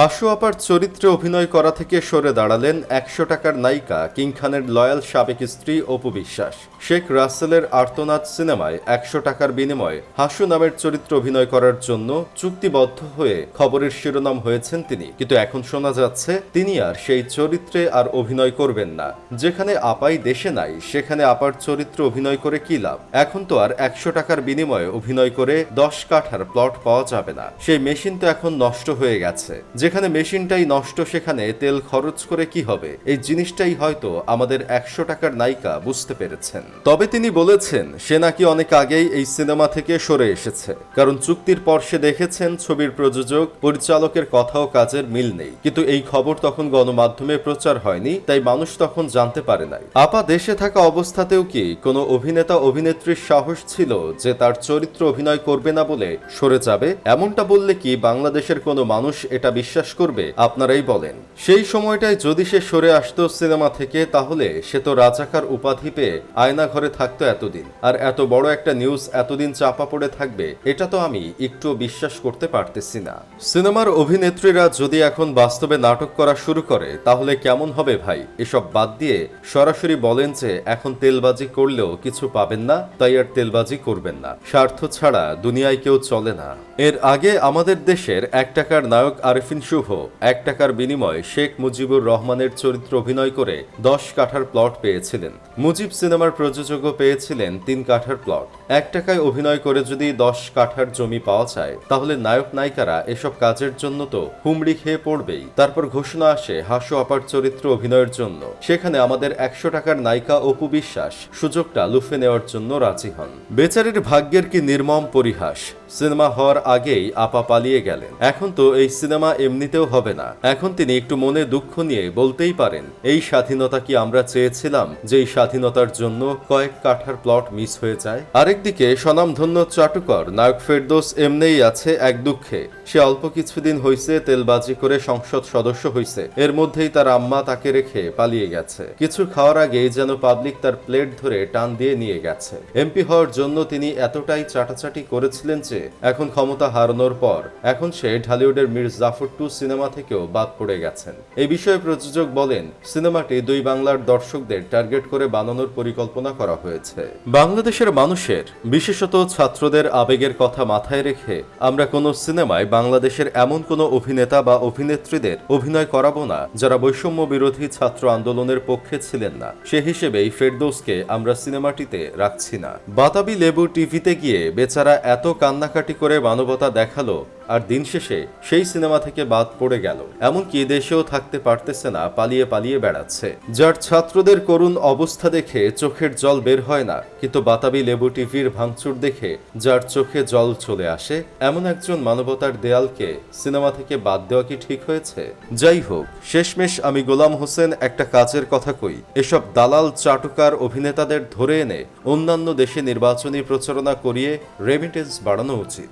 হাসু আপার চরিত্রে অভিনয় করা থেকে সরে দাঁড়ালেন একশো টাকার নায়িকা কিং খানের লয়াল সাবেক স্ত্রী অপু বিশ্বাস। শেখ রাসেলের আর্তনাদ সিনেমায় একশো টাকার বিনিময়ে হাসু নামের চরিত্র অভিনয় করার জন্য চুক্তিবদ্ধ হয়ে খবরের শিরোনাম হয়েছেন তিনি। কিন্তু এখন শোনা যাচ্ছে, তিনি আর সেই চরিত্রে আর অভিনয় করবেন না। যেখানে আপাই দেশে নাই, সেখানে আপার চরিত্র অভিনয় করে কি লাভ? এখন তো আর একশো টাকার বিনিময়ে অভিনয় করে দশ কাঠার প্লট পাওয়া যাবে না। সেই মেশিন তো এখন নষ্ট হয়ে গেছে। যেখানে মেশিনটাই নষ্ট, সেখানে তেল খরচ করে কি হবে? এই জিনিসটাই হয়তো আমাদের একশো টাকার নায়িকা বুঝতে পেরেছেন। তবে তিনি বলেছেন, সে নাকি অনেক আগেই এই সিনেমা থেকে সরে এসেছে। কারণ চুক্তির পর সে দেখেছেন, ছবির প্রযোজক, পরিচালকের কথা ও কাজের মিল নেই। কিন্তু এই খবর তখন গণমাধ্যমে প্রচার হয়নি, তাই মানুষ তখন জানতে পারে নাই। আপা দেশে থাকা অবস্থাতেও কি কোনো অভিনেতা, অভিনেত্রীর সাহস ছিল যে তার চরিত্র অভিনয় করবে না বলে সরে যাবে? এমনটা বললে কি বাংলাদেশের কোনো মানুষ এটা বিশ্বাস করবে? আপনারাই বলেন। সেই সময়টায় যদি সে সরে আসতো সিনেমা থেকে, তাহলে সে তো রাজাকার উপাধি পেয়ে আয়না ঘরে থাকতো এতদিন। আর এত বড় একটা নিউজ এতদিন চাপা পড়ে থাকবে, এটা তো আমি একটু বিশ্বাস করতে পারতেছি না। সিনেমার অভিনেত্রীরা যদি এখন বাস্তবে নাটক করা শুরু করে, তাহলে কেমন হবে ভাই? এসব বাদ দিয়ে সরাসরি বলেন যে, এখন তেলবাজি করলেও কিছু পাবেন না, তাই আর তেলবাজি করবেন না। স্বার্থ ছাড়া দুনিয়ায় কেউ চলে না। এর আগে আমাদের দেশের এক টাকার নায়ক আরিফিন শুভ। এক টাকার বিনিময়ে শেখ মুজিবুর রহমানের চরিত্র অভিনয় করে দশ কাঠার প্লট পেয়েছিলেন। মুজিব সিনেমার প্রযোজকও পেয়েছিলেন তিন কাঠার প্লট। এক টাকায় অভিনয় করে যদি দশ কাঠার জমি পাওয়া যায়, তাহলে নায়ক নায়িকারা এসব কাজের জন্য তো হুমড়ি খেয়ে পড়বেই। তারপর ঘোষণা আসে হাস্য আপার চরিত্র অভিনয়ের জন্য। সেখানে আমাদের একশো টাকার নায়িকা অপু বিশ্বাস সুযোগটা লুফে নেওয়ার জন্য রাজি হন। বেচারির ভাগ্যের কি নির্মম পরিহাস। সিনেমা হওয়ার আগেই আপা পালিয়ে গেলেন। এখন তো এই সিনেমা এমনিতেও হবে না। এখন তিনি একটু মনে দুঃখ নিয়ে বলতেই পারেন, এই স্বাধীনতা কি আমরা চেয়েছিলাম যে এই স্বাধীনতার জন্য কয়েক কাঠার প্লট মিস হয়ে যায়? আরেকদিকে স্বনামধন্য চাটুকর নায়ক ফেরদোস এমনিই আছে এক দুঃখে। সে অল্প কিছুদিন হইছে, তেলবাজি করে সংসদ সদস্য হইছে। এর মধ্যেই তার আম্মা তাকে রেখে পালিয়ে গেছে। কিছু খাওয়ার আগেই যেন পাবলিক তার প্লেট ধরে টান দিয়ে নিয়ে গেছে। এমপি হওয়ার জন্য তিনি এতটাই চাটাচাটি করেছিলেন যে এখন ক্ষমতা হারানোর পর। এখন সে ঢালিউডের মির জাফর টু সিনেমা থেকেও বাদ পড়ে গেছেন। এই বিষয়ে প্রযোজক বলেন, সিনেমাটি দুই বাংলার দর্শকদের টার্গেট করে বানানোর পরিকল্পনা করা হয়েছে। বাংলাদেশের মানুষের, বিশেষত ছাত্রদের আবেগের কথা মাথায় রেখে আমরা কোনো সিনেমায় বাংলাদেশের এমন কোনো অভিনেতা বা অভিনেত্রীদের অভিনয় করাবো না, যারা বৈষম্য বিরোধী ছাত্র আন্দোলনের পক্ষে ছিলেন না। সে হিসেবেই ফেরদৌসকে আমরা সিনেমাটিতে রাখছি না। বাতাবি লেবু টিভিতে গিয়ে বেচারা এত কান্নাকাটি করে মানবতা দেখাল আর দিন শেষে সেই সিনেমা থেকে বাদ পড়ে গেল। এমনকি দেশেও থাকতে পারতেছে না, পালিয়ে পালিয়ে বেড়াচ্ছে। যার ছাত্রদের করুণ অবস্থা দেখে চোখের জল বের হয় না, কিন্তু বাতাবি লেবু টিভির ভাঙচুর দেখে যার চোখে জল চলে আসে, এমন একজন মানবতার দেয়ালকে সিনেমা থেকে বাদ দেওয়া কি ঠিক হয়েছে? যাই হোক, শেষমেশ আমি গোলাম হোসেন একটা কাজের কথা কই। এসব দালাল চাটুকার অভিনেতাদের ধরে এনে অন্যান্য দেশে নির্বাচনী প্রচারণা করিয়ে রেমিটেন্স বাড়ানো উচিত।